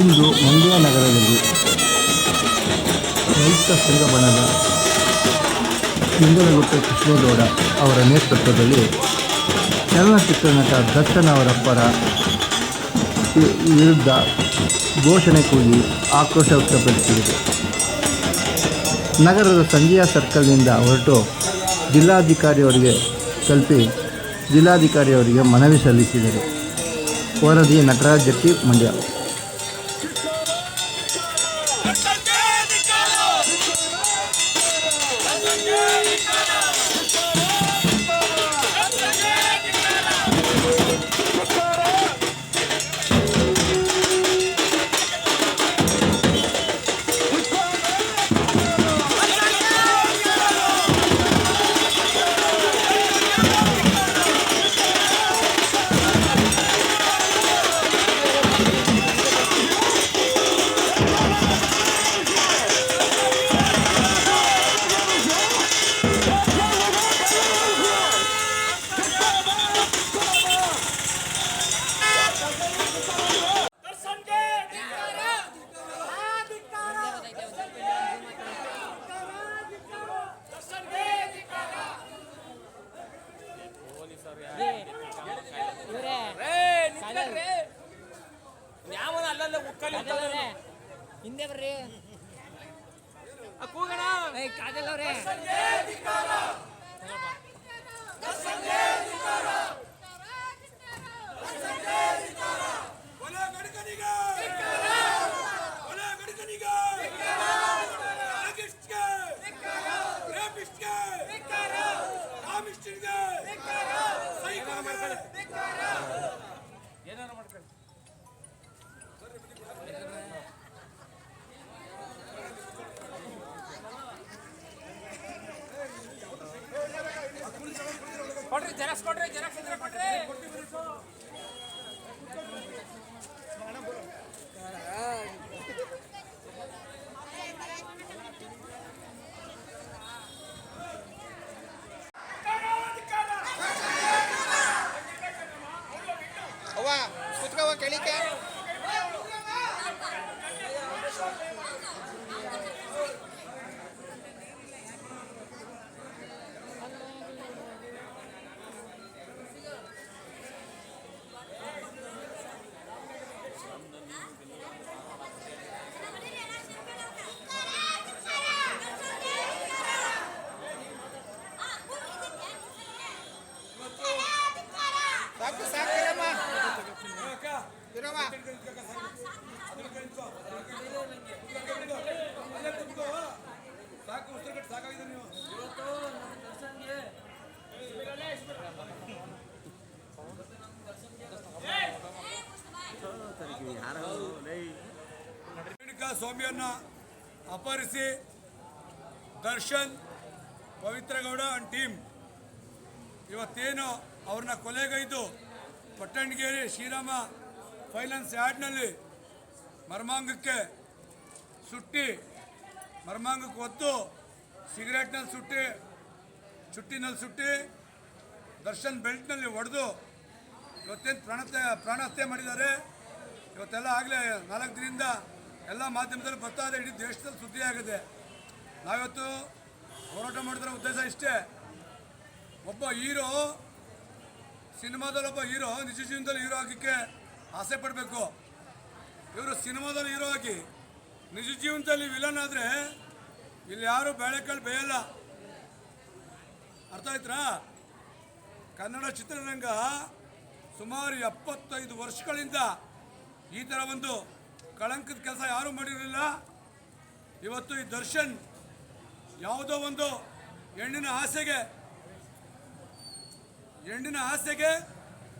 ಇಂದು ಮಂಡ್ಯ ನಗರದಲ್ಲಿ ರೈತ ಸಂಘ ಬಣದ ಸಿಂಗನಗುಟ್ಟ ಕೃಷ್ಣೇಗೌಡ ಅವರ ನೇತೃತ್ವದಲ್ಲಿ ಚಲನಚಿತ್ರ ನಟ ದರ್ಶನ್ ಅವರಪ್ಪರ ಪರ ವಿರುದ್ಧ ಘೋಷಣೆ ಕೂಗಿ ಆಕ್ರೋಶ ವ್ಯಕ್ತಪಡಿಸಿದೆ. ನಗರದ ಸಂಜೆಯ ಸರ್ಕಲ್ನಿಂದ ಹೊರಟು ಜಿಲ್ಲಾಧಿಕಾರಿಯವರಿಗೆ ತಲುಪಿ ಜಿಲ್ಲಾಧಿಕಾರಿಯವರಿಗೆ ಮನವಿ ಸಲ್ಲಿಸಿದರು. ವರದಿ ನಟರಾಜ್ ಜಟ್ಟಿ ಮಂಡ್ಯ. ಕೊಡ್ರಿ ಜೆರಾಕ್ಸ್ ಕೊಡ್ರಿ ಜೆರಾಕ್ಸ್ ಕೊಡ್ರಿ. Yeah. ಸ್ವಾಮಿಯನ್ನ ಅಪಹರಿಸಿ ದರ್ಶನ್ ಪವಿತ್ರಗೌಡ ಆ್ಯಂಡ್ ಟೀಮ್. ಇವತ್ತೇನು ಅವ್ರನ್ನ ಕೊಲೆಗೈದು ಪಟ್ಟಣಗೇರಿ ಶ್ರೀರಾಮ ಫೈನಾನ್ಸ್ ಯಾರ್ಡ್ನಲ್ಲಿ ಮರ್ಮಾಂಗಕ್ಕೆ ಸುಟ್ಟಿ, ಮರ್ಮಾಂಗಕ್ಕೆ ಒತ್ತು, ಸಿಗರೇಟ್ನಲ್ಲಿ ಸುಟ್ಟಿ, ಚುಟ್ಟಿನಲ್ಲಿ ಸುಟ್ಟಿ, ದರ್ಶನ್ ಬೆಲ್ಟ್ನಲ್ಲಿ ಹೊಡೆದು ಇವತ್ತೇನು ಪ್ರಾಣತೆ ಪ್ರಾಣಹತ್ಯೆ ಮಾಡಿದ್ದಾರೆ. ಇವತ್ತೆಲ್ಲ ಆಗಲೇ ನಾಲ್ಕು ದಿನದಿಂದ ಎಲ್ಲ ಮಾಧ್ಯಮದಲ್ಲಿ ಬರ್ತಾ ಇದೆ, ಇಡೀ ದೇಶದಲ್ಲಿ ಸುದ್ದಿ ಆಗಿದೆ. ನಾವಿವತ್ತು ಹೋರಾಟ ಮಾಡಿದ್ರೆ ಉದ್ದೇಶ ಇಷ್ಟೇ. ಒಬ್ಬ ಹೀರೋ, ಸಿನಿಮಾದಲ್ಲಿ ಒಬ್ಬ ಹೀರೋ, ನಿಜ ಜೀವನದಲ್ಲಿ ಹೀರೋ ಆಗಕ್ಕೆ ಆಸೆ ಪಡಬೇಕು. ಇವರು ಸಿನಿಮಾದಲ್ಲಿ ಹೀರೋ ಆಗಿ, ನಿಜ ಜೀವನದಲ್ಲಿ ವಿಲನ್ ಆದರೆ ಇಲ್ಲಿ ಯಾರು ಬೇಳೆಕಾಳು ಬೇಯಲ್ಲ. ಅರ್ಥ ಆಯ್ತಾ ಕನ್ನಡ ಚಿತ್ರರಂಗ ಸುಮಾರು ಎಪ್ಪತ್ತೈದು ವರ್ಷಗಳಿಂದ ಈ ಥರ ಒಂದು ಕಳಂಕದ ಕೆಲಸ ಯಾರೂ ಮಾಡಿರಲಿಲ್ಲ. ಇವತ್ತು ಈ ದರ್ಶನ್ ಯಾವುದೋ ಒಂದು ಹೆಣ್ಣಿನ ಆಸೆಗೆ ಹೆಣ್ಣಿನ ಆಸೆಗೆ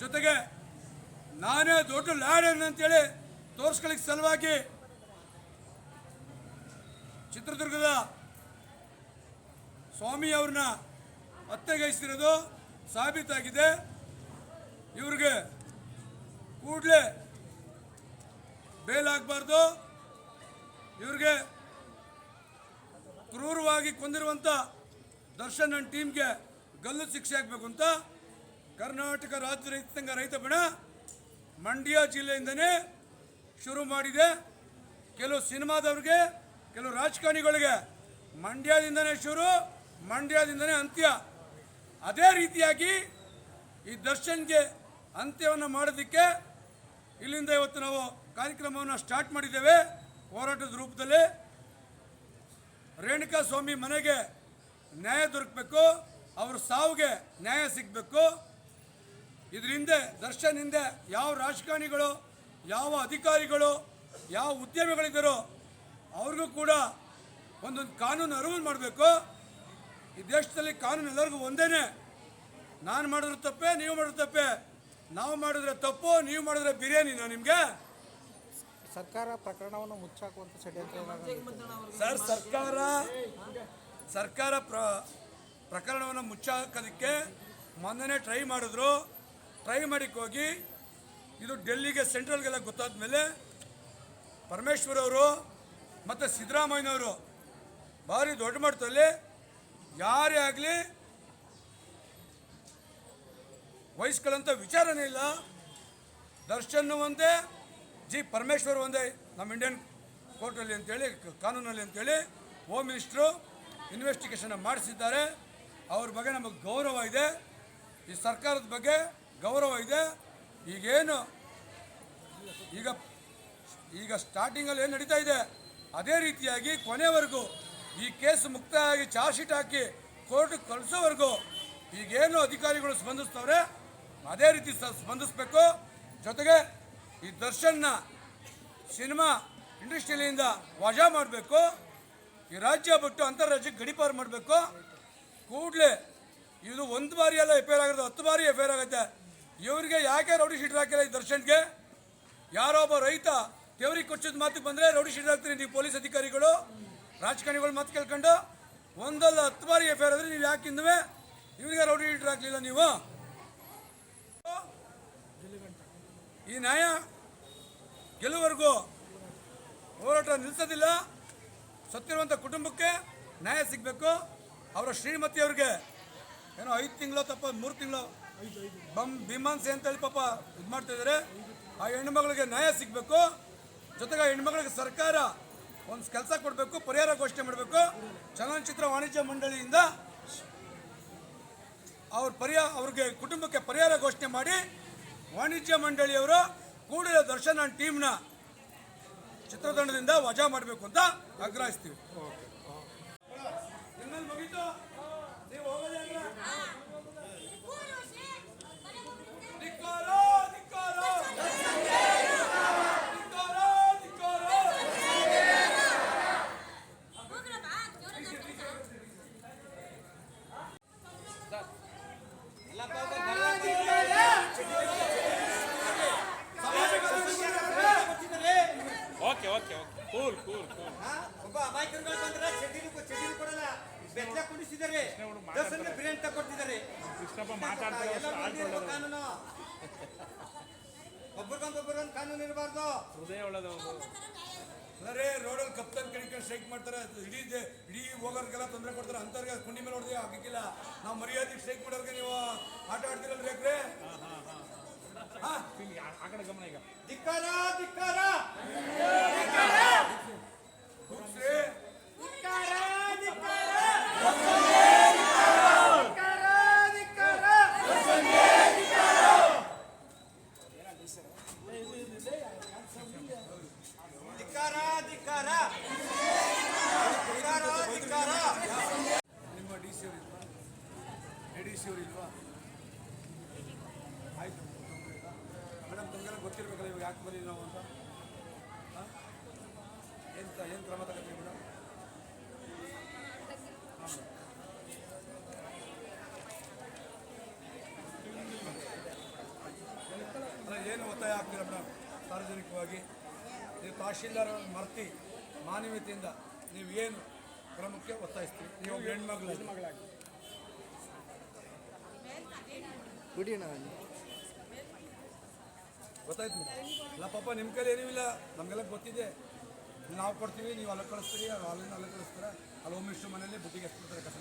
ಜೊತೆಗೆ ನಾನೇ ದೊಡ್ಡ ಲ್ಯಾಡನ್ ಅಂತೇಳಿ ತೋರಿಸ್ಕೊಳ್ಳಿಕ್ಕೆ ಸಲುವಾಗಿ ಚಿತ್ರದುರ್ಗದ ಸ್ವಾಮಿ ಅವ್ರನ್ನ ಹತ್ಯೆಗೈಸಿರೋದು ಸಾಬೀತಾಗಿದೆ. ಇವ್ರಿಗೆ ಕೂಡಲೇ ಬೇಲ್ ಆಗಬಾರ್ದು ಇವ್ರಿಗೆ ಕ್ರೂರವಾಗಿ ಕೊಂದಿರುವಂಥ ದರ್ಶನ್ ನನ್ನ ಟೀಮ್ಗೆ ಗಲ್ಲು ಶಿಕ್ಷೆ ಆಗಬೇಕು ಅಂತ ಕರ್ನಾಟಕ ರಾಜ್ಯ ರೈತ ಸಂಘ ರೈತ ಬಣ ಮಂಡ್ಯ ಜಿಲ್ಲೆಯಿಂದನೇ ಶುರು ಮಾಡಿದೆ. ಕೆಲವು ಸಿನಿಮಾದವ್ರಿಗೆ, ಕೆಲವು ರಾಜಕಾರಣಿಗಳಿಗೆ ಮಂಡ್ಯದಿಂದನೇ ಶುರು, ಮಂಡ್ಯದಿಂದನೇ ಅಂತ್ಯ. ಅದೇ ರೀತಿಯಾಗಿ ಈ ದರ್ಶನ್ಗೆ ಅಂತ್ಯವನ್ನು ಮಾಡೋದಕ್ಕೆ ಇಲ್ಲಿಂದ ಇವತ್ತು ನಾವು ಕಾರ್ಯಕ್ರಮವನ್ನು ಸ್ಟಾರ್ಟ್ ಮಾಡಿದ್ದೇವೆ. ಹೋರಾಟದ ರೂಪದಲ್ಲಿ ರೇಣುಕಾ ಸ್ವಾಮಿ ಮನೆಗೆ ನ್ಯಾಯ ದೊರಕಬೇಕು, ಅವ್ರ ಸಾವಿಗೆ ನ್ಯಾಯ ಸಿಗಬೇಕು. ಇದ್ರ ಹಿಂದೆ ದರ್ಶನ್ ಹಿಂದೆ ಯಾವ ರಾಜಕಾರಣಿಗಳು, ಯಾವ ಅಧಿಕಾರಿಗಳು, ಯಾವ ಉದ್ಯಮಿಗಳಿದ್ದಾರೋ ಅವ್ರಿಗೂ ಕೂಡ ಒಂದೊಂದು ಕಾನೂನು ಅರಿವು ಮಾಡಬೇಕು. ಈ ದೇಶದಲ್ಲಿ ಕಾನೂನು ಎಲ್ಲರಿಗೂ ಒಂದೇನೆ. ನಾನು ಮಾಡಿದ್ರೆ ತಪ್ಪೇ, ನೀವು ಮಾಡಿದ್ರೆ ತಪ್ಪೇ. ನಾವು ಮಾಡಿದ್ರೆ ತಪ್ಪು, ನೀವು ಮಾಡಿದ್ರೆ ನಾನು ನಿಮಗೆ. ಸರ್ಕಾರ ಪ್ರಕರಣವನ್ನು ಮುಚ್ಚಾಕುವಂತ ಷಡ್ಯಂತ್ರ ಸರ್ ಸರ್ಕಾರ ಸರ್ಕಾರ ಪ್ರ ಪ್ರಕರಣವನ್ನು ಮುಚ್ಚಾಕೋದಕ್ಕೆ ಮೊನ್ನೆನೇ ಟ್ರೈ ಮಾಡಿದ್ರು. ಟ್ರೈ ಮಾಡಿಕ್ಕೆ ಹೋಗಿ ಇದು ಡೆಲ್ಲಿಗೆ ಸೆಂಟ್ರಲ್ಗೆಲ್ಲ ಗೊತ್ತಾದ ಮೇಲೆ ಪರಮೇಶ್ವರ್ ಅವರು ಮತ್ತು ಸಿದ್ದರಾಮಯ್ಯನವರು ಭಾರಿ ದೊಡ್ಡ ಮಟ್ಟದಲ್ಲಿ ಯಾರೇ ಆಗಲಿ ವಹಿಸ್ಕೊಳ್ಳೋಂಥ ವಿಚಾರನೇ ಇಲ್ಲ. ದರ್ಶನ್ ಒಂದೇ ಜಿ ಪರಮೇಶ್ವರ್ ಒಂದೇ ನಮ್ಮ ಇಂಡಿಯನ್ ಕೋರ್ಟಲ್ಲಿ ಅಂತೇಳಿ, ಕಾನೂನಲ್ಲಿ ಅಂತೇಳಿ ಹೋಮ್ ಮಿನಿಸ್ಟ್ರು ಇನ್ವೆಸ್ಟಿಗೇಷನ್ ಮಾಡಿಸಿದ್ದಾರೆ. ಅವ್ರ ಬಗ್ಗೆ ನಮಗೆ ಗೌರವ ಇದೆ. ಈ ಸರ್ಕಾರದ ಬಗ್ಗೆ ಗೌರವ ಇದೆ. ಈಗೇನು ಈಗ ಈಗ ಸ್ಟಾರ್ಟಿಂಗಲ್ಲಿ ಏನು ನಡೀತಾ ಇದೆ? ಅದೇ ರೀತಿಯಾಗಿ ಕೊನೆವರೆಗೂ ಈ ಕೇಸ್ ಮುಕ್ತಾಯಾಗಿ ಚಾರ್ಜ್ ಶೀಟ್ ಹಾಕಿ ಕೋರ್ಟಿಗೆ ಕಳಿಸೋವರೆಗೂ ಈಗೇನು ಅಧಿಕಾರಿಗಳು ಸ್ಪಂದಿಸ್ತವ್ರೆ, ಅದೇ ರೀತಿ ಸ್ಪಂದಿಸಬೇಕು. ಜೊತೆಗೆ ಈ ದರ್ಶನ್ನ ಸಿನಿಮಾ ಇಂಡಸ್ಟ್ರಿಯಿಂದ ವಜಾ ಮಾಡಬೇಕು, ಈ ರಾಜ್ಯ ಬಿಟ್ಟು ಅಂತಾರಾಜ್ಯಕ್ಕೆ ಗಡಿಪಾರು ಮಾಡಬೇಕು. ಕೂಡಲೇ ಇದು ಒಂದು ಬಾರಿ ಎಲ್ಲ ಎಫ್ ಆಗಿರೋದು ಹತ್ತು ಬಾರಿ ಎಫ್ ಆಗುತ್ತೆ. ಇವರಿಗೆ ಯಾಕೆ ರೌಡಿ ಶೀಟರ್ ಹಾಕಿಲ್ಲ ಈ ದರ್ಶನ್ಗೆ? ಒಬ್ಬ ರೈತ ದೇವ್ರಿಗೆ ಕೊಚ್ಚಿದ ಮಾತಿಗೆ ಬಂದರೆ ರೌಡಿ ಶೀಟರ್ ಹಾಕ್ತೀರಿ ನೀವು ಪೊಲೀಸ್ ಅಧಿಕಾರಿಗಳು, ರಾಜಕಾರಣಿಗಳು ಮಾತು ಕೇಳ್ಕೊಂಡು, ಒಂದಲ್ಲ ಹತ್ತು ಬಾರಿ ಎಫ್ ಆದರೆ ನೀವು ಯಾಕಿಂದವೇ ಇವರಿಗೆ ರೌಡಿ ಶೀಟರ್ ಹಾಕಲಿಲ್ಲ ನೀವು? ಈ ನ್ಯಾಯ ಗೆಲ್ಲುವರೆಗೂ ಹೋರಾಟ ನಿಲ್ಲಿಸೋದಿಲ್ಲ. ಸತ್ತಿರುವಂಥ ಕುಟುಂಬಕ್ಕೆ ನ್ಯಾಯ ಸಿಗಬೇಕು. ಅವರ ಶ್ರೀಮತಿಯವ್ರಿಗೆ ಏನೋ ಐದು ತಿಂಗಳು ತಪ್ಪ ಮೂರು ತಿಂಗಳು ಬಮ್ ಭೀಮಾನ್ಸೆ ಅಂತೇಳಿ ಪಾಪ ಇದು ಮಾಡ್ತಾಯಿದ್ದಾರೆ ಆ ಹೆಣ್ಮಗಳಿಗೆ ನ್ಯಾಯ ಸಿಗಬೇಕು. ಜೊತೆಗೆ ಆ ಹೆಣ್ಮಗಳಿಗೆ ಸರ್ಕಾರ ಒಂದು ಕೆಲಸ ಕೊಡಬೇಕು, ಪರಿಹಾರ ಘೋಷಣೆ ಮಾಡಬೇಕು. ಚಲನಚಿತ್ರ ವಾಣಿಜ್ಯ ಮಂಡಳಿಯಿಂದ ಅವ್ರ ಪರಿಹಾರ ಅವ್ರಿಗೆ ಕುಟುಂಬಕ್ಕೆ ಪರಿಹಾರ ಘೋಷಣೆ ಮಾಡಿ ವಾಣಿಜ್ಯ ಮಂಡಳಿಯವರು ಕೂಡಲೇ ದರ್ಶನ್ ಅಂಡ್ ಟೀಮ್ನ ಚಿತ್ರತಂಡದಿಂದ ವಜಾ ಮಾಡಬೇಕು ಅಂತ ಆಗ್ರಹಿಸ್ತೀವಿ. Okay okay. Cool cool cool ಒಬ್ಬ ಅಮಾಯಕರುಗಳು ಬಂದ್ರೆ ಚಡ್ಡಿನೂ ಚಡ್ಡಿನೂ ಕೊಡಲ್ಲ. ಬೆತ್ತಲೆ ಕುಡಿಸಿದ್ದಾರೆ. ದರ್ಶನ್ಗೆ ಬಿರಿಯಾನಿ ತಗೊಡ್ತಿದ್ದಾರೆ ಕೃಷ್ಣಪ್ಪ ಎಲ್ಲ ಮಾತಾಡ್ತಾರೆ ಮಂದಿ ಇರ್ಬೇಕು ಕಾನೂನು. ಒಬ್ರಿಗೊಂದೊಬ್ರಿಗೊಂದು ಕಾನೂನು ಇರಬಾರ್ದು. ಹೃದಯ ಒಳ್ಳೆದವರು ಅಂದ್ರೆ ರೋಡಲ್ಲಿ ಕಪ್ತನ್ ಕಡಿಕೊಂಡು ಸ್ಟ್ರೈಕ್ ಮಾಡ್ತಾರೆ. ಅದು ಇಡೀ ದೇ- ಇಡೀ ಹೋಗೋರ್ಗೆಲ್ಲ ತೊಂದರೆ ಕೊಡ್ತಾರೆ. ಅಂಥವ್ರಿಗೆ ಕುಂಡಿ ಮೇಲೆ ಹೊಡೆದೇ ಆಗಿಕ್ಕಿಲ್ಲ ನಾವು ಮರ್ಯಾದೆ ಸ್ಟ್ರೈಕ್ ಮಾಡೋರ್ಗೆ ನೀವು ಆಟ ಆಡ್ತಿರಲ್ಲ ಬೇಕ್ರೆ ಆ ಕಡೆ ಗಮನ ಈಗ. ಯಾಕೆ ಬರೀ ನಾವು ಅಂತ? ಎಂತ ಏನು ಕ್ರಮ ತಗೋತೀವಿ ಮೇಡಮ್? ಏನು ಒತ್ತಾಯ ಆಗ್ತೀರ ಮೇಡಮ್? ಸಾರ್ವಜನಿಕವಾಗಿ. ನೀವು ತಹಶೀಲ್ದಾರ್ ಮರ್ತಿ ಮಾನವೀಯತೆಯಿಂದ ನೀವು ಏನು ಕ್ರಮಕ್ಕೆ ಒತ್ತಾಯಿಸ್ತೀವಿ ನೀವು ಹೆಣ್ಮಗಳು ಹೆಣ್ಮಗಳಾಗಿ ಬಿಡಿ ಗೊತ್ತಾಯ್ತು. ಅಲ್ಲ ಪಾಪ ನಿಮ್ಮ ಕೈಲಿ ಏನೂ ಇಲ್ಲ. ನಮಗೆಲ್ಲ ಗೊತ್ತಿದೆ. ನಾವು ಕೊಡ್ತೀವಿ, ನೀವು ಅಲ್ಲಿ ಕಳಿಸ್ತೀರಿ ಅವ್ರು ಅಲ್ಲಿಂದ ಅಲ್ಲಿ ಕಳಿಸ್ತಾರೆ ಅಲ್ಲಿ ಹೋಮ್ ಮಿನಿಸ್ಟ್ರ್ ಮನೇಲಿ ಬುಟ್ಟಿಗೆ ಎಷ್ಟು ಕೊಡ್ತಾರೆ ಕಸ